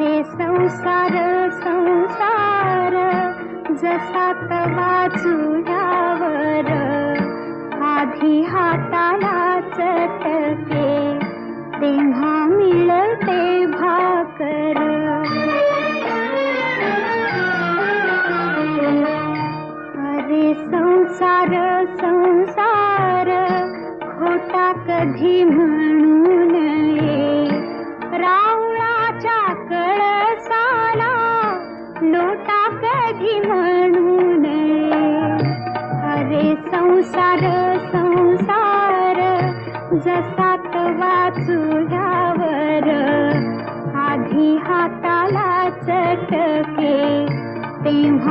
आहे संसार संसार. जसा तवा चुल्यावर आधी हाताला चटके तेव्हा मिळते भाकर. अरे संसार संसार खोटा कधी म्हणू? लोटा कधी म्हणू नये अरे संसार संसार जसा वाचू घ्यावर आधी हाताला चटके तेव्हा